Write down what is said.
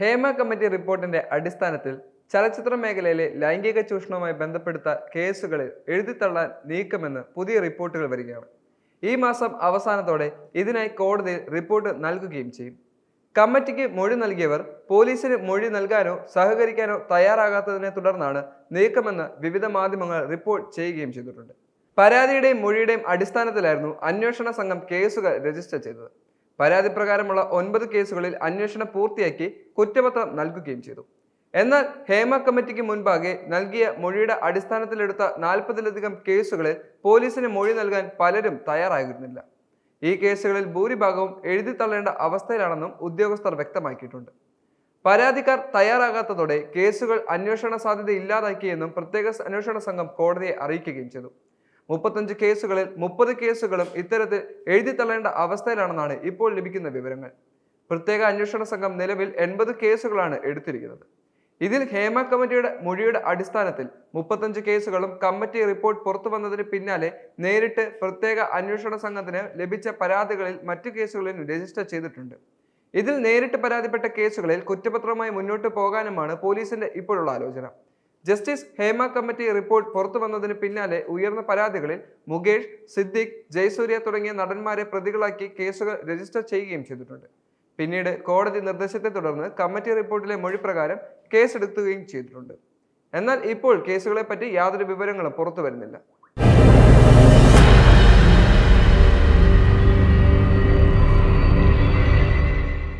Hema committee റിപ്പോർട്ടിന്റെ അടിസ്ഥാനത്തിൽ ചലച്ചിത്ര മേഖലയിലെ ലൈംഗിക ചൂഷണവുമായി ബന്ധപ്പെടുത്ത കേസുകളിൽ എഴുതിത്തള്ളാൻ നീക്കമെന്ന് പുതിയ റിപ്പോർട്ടുകൾ വരികയാണ്. ഈ മാസം അവസാനത്തോടെ ഇതിനായി കോടതിയിൽ റിപ്പോർട്ട് നൽകുകയും ചെയ്യും. കമ്മിറ്റിക്ക് മൊഴി നൽകിയവർ പോലീസിന് മൊഴി നൽകാനോ സഹകരിക്കാനോ തയ്യാറാകാത്തതിനെ തുടർന്നാണ് നീക്കമെന്ന് വിവിധ മാധ്യമങ്ങൾ റിപ്പോർട്ട് ചെയ്യുകയും ചെയ്തിട്ടുണ്ട്. പരാതിയുടെയും മൊഴിയുടെയും അടിസ്ഥാനത്തിലായിരുന്നു അന്വേഷണ സംഘം കേസുകൾ രജിസ്റ്റർ ചെയ്തത്. പരാതി പ്രകാരമുള്ള ഒൻപത് കേസുകളിൽ അന്വേഷണം പൂർത്തിയാക്കി കുറ്റപത്രം നൽകുകയും ചെയ്തു. എന്നാൽ ഹേമ കമ്മിറ്റിക്ക് മുൻപാകെ നൽകിയ മൊഴിയുടെ അടിസ്ഥാനത്തിലെടുത്ത നാൽപ്പതിലധികം കേസുകളിൽ പോലീസിന് മൊഴി നൽകാൻ പലരും തയ്യാറായിരുന്നില്ല. ഈ കേസുകളിൽ ഭൂരിഭാഗവും എഴുതി തള്ളേണ്ട അവസ്ഥയിലാണെന്നും ഉദ്യോഗസ്ഥർ വ്യക്തമാക്കിയിട്ടുണ്ട്. പരാതിക്കാർ തയ്യാറാകാത്തതോടെ കേസുകൾ അന്വേഷണ സാധ്യത ഇല്ലാതാക്കിയെന്നും പ്രത്യേക അന്വേഷണ സംഘം കോടതിയെ അറിയിക്കുകയും ചെയ്തു. മുപ്പത്തഞ്ച് കേസുകളിൽ മുപ്പത് കേസുകളും ഇത്തരത്തിൽ എഴുതി തള്ളേണ്ട അവസ്ഥയിലാണെന്നാണ് ഇപ്പോൾ ലഭിക്കുന്ന വിവരങ്ങൾ. പ്രത്യേക അന്വേഷണ സംഘം നിലവിൽ എൺപത് കേസുകളാണ് എടുത്തിരിക്കുന്നത്. ഇതിൽ ഹേമ കമ്മിറ്റിയുടെ മൊഴിയുടെ അടിസ്ഥാനത്തിൽ മുപ്പത്തഞ്ച് കേസുകളും കമ്മിറ്റി റിപ്പോർട്ട് പുറത്തു വന്നതിന് പിന്നാലെ നേരിട്ട് പ്രത്യേക അന്വേഷണ സംഘത്തിന് ലഭിച്ച പരാതികളിൽ മറ്റു കേസുകളിൽ രജിസ്റ്റർ ചെയ്തിട്ടുണ്ട്. ഇതിൽ നേരിട്ട് പരാതിപ്പെട്ട കേസുകളിൽ കുറ്റപത്രവുമായി മുന്നോട്ട് പോകാനുമാണ് പോലീസിന്റെ ഇപ്പോഴുള്ള ആലോചന. ജസ്റ്റിസ് ഹേമ കമ്മിറ്റി റിപ്പോർട്ട് പുറത്തു വന്നതിന് പിന്നാലെ ഉയർന്ന പരാതികളിൽ മുകേഷ് സിദ്ദിഖ് ജയസൂര്യ തുടങ്ങിയ നടന്മാരെ പ്രതികളാക്കി കേസുകൾ രജിസ്റ്റർ ചെയ്യുകയും ചെയ്തിട്ടുണ്ട്. പിന്നീട് കോടതി നിർദ്ദേശത്തെ തുടർന്ന് കമ്മിറ്റി റിപ്പോർട്ടിലെ മൊഴി പ്രകാരം കേസെടുക്കുകയും ചെയ്തിട്ടുണ്ട്. എന്നാൽ ഇപ്പോൾ കേസുകളെ പറ്റി യാതൊരു വിവരങ്ങളും പുറത്തു വരുന്നില്ല.